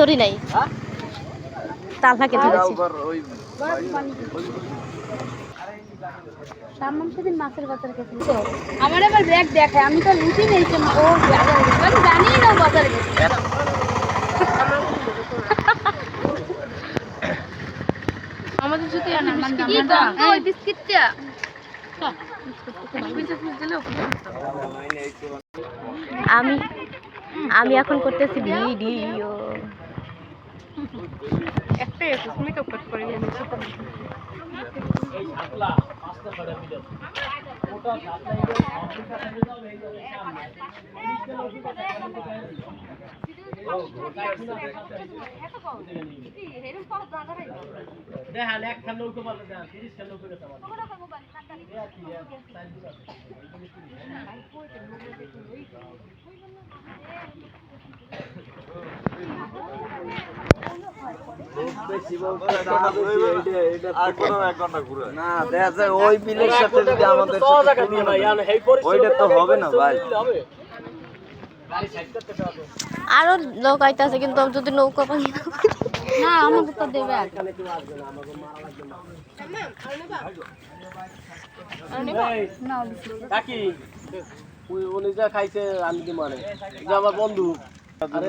ধরি নাই। তাল ফাঁকে ধরেছি। সামন সেদিন মাছের বাজার গেছিল আমার ব্যাগ দেখায় আমি তো লুচি নিয়েছি ও বাজারে জানি না বাজারে আমাদের যদি বিস্কিটটা। আমি আমি এখন করতেছি ভিডিও। একটা নৌকো দেখান নৌকো আমার না দেখা যায় ওই বিলের সাথে যদি আমাদের সাথে তুলনা করি, ওইটা তো হবে না ভাই। আরও লোক আইতাছে কিন্তু আমি যদি নৌকা পাই না আমাকে তো দেবে উনি যা খাইছে আমি কি মানে আমার বন্ধু। আরে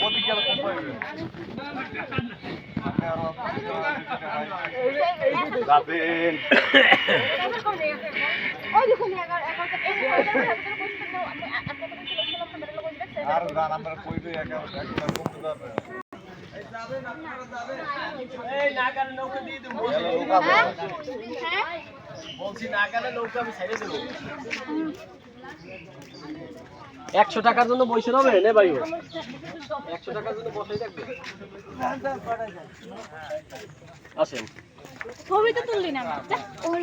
তোকে এক হাজার টাকা বলছে আমি এগারোশো বলে দিচ্ছি তাহলে এই যে বলছে এইটা তো এই নাগালে নৌকা দিয়ে দেবো। বলছি নাগালে নৌকা আমি ছেড়ে দেবো। একশো টাকার জন্য বসে হবে নে ভাই একশো টাকার জন্য বসেই থাকবে আসেন। ছবি তো তুললি না। ওই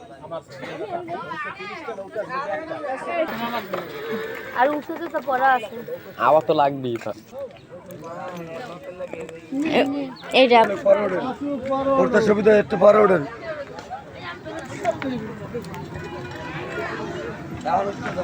আর উঁচুতে তো পড়া আছে। আবার তো লাগবেই এইটা করতে সুবিধা একটু পরে ওঠেন। আমরা তো